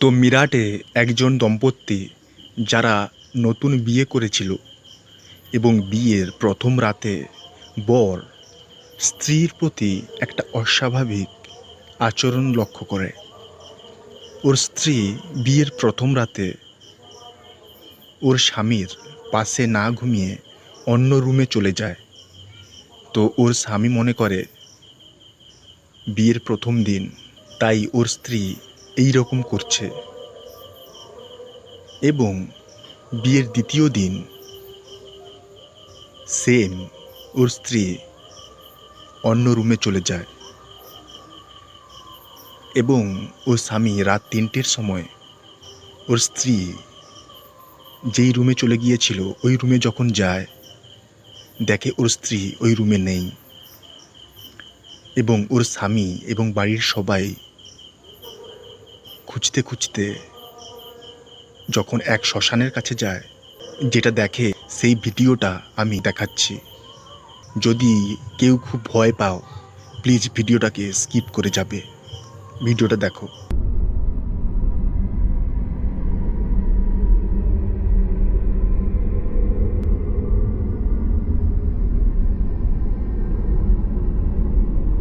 তো মিরাটে একজন দম্পতি যারা নতুন বিয়ে করেছিল এবং বিয়ের প্রথম রাতে বর স্ত্রীর প্রতি একটা অস্বাভাবিক আচরণ লক্ষ্য করে। ওর স্ত্রী বিয়ের প্রথম রাতে ওর স্বামীর পাশে না ঘুমিয়ে অন্য রুমে চলে যায়। তো ওর স্বামী মনে করে, বিয়ের প্রথম দিন, তাই ওর স্ত্রী এই রকম করছে। এবং বিয়ের দ্বিতীয় দিন সেম ওর স্ত্রী অন্য রুমে চলে যায়। এবং ওর স্বামী রাত তিনটের সময় ওর স্ত্রী যেই রুমে চলে গিয়েছিল, ওই রুমে যখন যায়, দেখে ওর স্ত্রী ওই রুমে নেই। এবং ওর স্বামী এবং বাড়ির সবাই খুঁজতে খুঁজতে যখন এক শ্মশানের কাছে যায়, যেটা দেখে সেই ভিডিওটা আমি দেখাচ্ছি। যদি কেউ খুব ভয় পাও প্লিজ ভিডিওটাকে স্কিপ করে যাবে। ভিডিওটা দেখো।